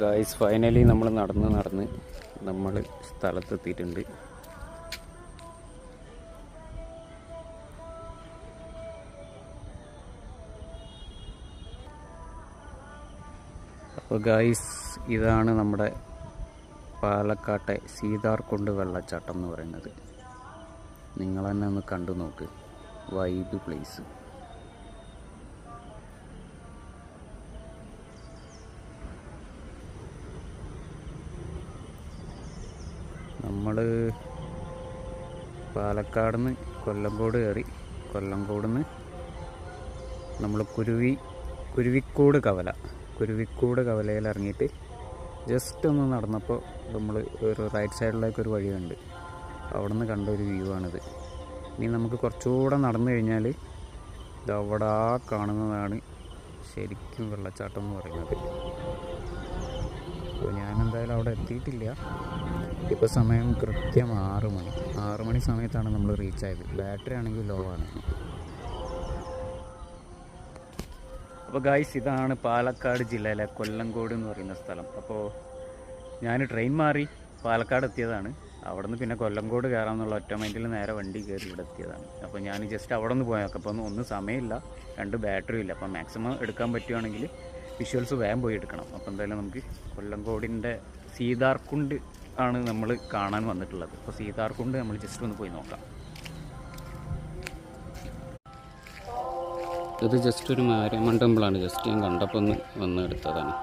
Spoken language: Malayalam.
ഗായ്സ് ഫൈനലി നമ്മൾ നടന്ന് നടന്ന് നമ്മൾ സ്ഥലത്തെത്തിയിട്ടുണ്ട്. അപ്പോൾ ഗായ്സ് ഇതാണ് നമ്മുടെ പാലക്കാട്ടെ സീതാർകുണ്ട് വെള്ളച്ചാട്ടം എന്ന് പറയുന്നത്. നിങ്ങൾ തന്നെ ഒന്ന് കണ്ടു നോക്ക്. വൈബ് പ്ലേസ് നമ്മൾ പാലക്കാട് നിന്ന് കൊല്ലങ്കോട് കയറി. കൊല്ലങ്കോട് നിന്ന് നമ്മൾ കുരുവി കുരുവിക്കോട് കവല. കുരുവിക്കോട് കവലയിൽ ഇറങ്ങിയിട്ട് ജസ്റ്റ് ഒന്ന് നടന്നപ്പോൾ നമ്മൾ ഒരു റൈറ്റ് സൈഡിലേക്ക് ഒരു വഴിയുണ്ട് അവിടെ നിന്ന് കണ്ട ഒരു വ്യൂ ആണിത്. ഇനി നമുക്ക് കുറച്ചുകൂടെ നടന്നു കഴിഞ്ഞാൽ ഇത് അവിടെ കാണുന്നതാണ് ശരിക്കും വെള്ളച്ചാട്ടം എന്ന് പറയുന്നത്. അപ്പോൾ ഞാനെന്തായാലും അവിടെ എത്തിയിട്ടില്ല. ഇപ്പോൾ സമയം കൃത്യം ആറ് മണി. ആറ് മണി സമയത്താണ് നമ്മൾ റീച്ച് ആയത്. ബാറ്ററി ആണെങ്കിൽ ലോ ആണ്. അപ്പോൾ ഗായ്സ് ഇതാണ് പാലക്കാട് ജില്ലയിലെ കൊല്ലങ്കോട് എന്ന് പറയുന്ന സ്ഥലം. അപ്പോൾ ഞാൻ ട്രെയിൻ മാറി പാലക്കാട് എത്തിയതാണ്. അവിടെ നിന്ന് പിന്നെ കൊല്ലങ്കോട് കയറാമെന്നുള്ള ഒറ്റ മൈൻഡിൽ നേരെ വണ്ടി കയറി ഇവിടെ എത്തിയതാണ്. അപ്പോൾ ഞാൻ ജസ്റ്റ് അവിടെ നിന്ന് പോയാൽ അപ്പോൾ ഒന്നും സമയമില്ല. രണ്ട് ബാറ്ററി ഇല്ല. അപ്പോൾ മാക്സിമം എടുക്കാൻ പറ്റുവാണെങ്കിൽ വിഷ്വൽസ് വേഗം പോയി എടുക്കണം. അപ്പോൾ എന്തായാലും നമുക്ക് കൊല്ലംകോടിന്റെ സീതാർകുണ്ട് ആണ് നമ്മൾ കാണാൻ വന്നിട്ടുള്ളത്. അപ്പോൾ സീതാർകുണ്ട് നമ്മൾ ജസ്റ്റ് ഒന്ന് പോയി നോക്കാം. ഇത് ജസ്റ്റ് ഒരു മാരിയമ്മൻ ടെമ്പിളാണ് ജസ്റ്റ് ഞാൻ കണ്ടപ്പോൾ ഒന്ന് വന്ന് എടുത്തതാണ്.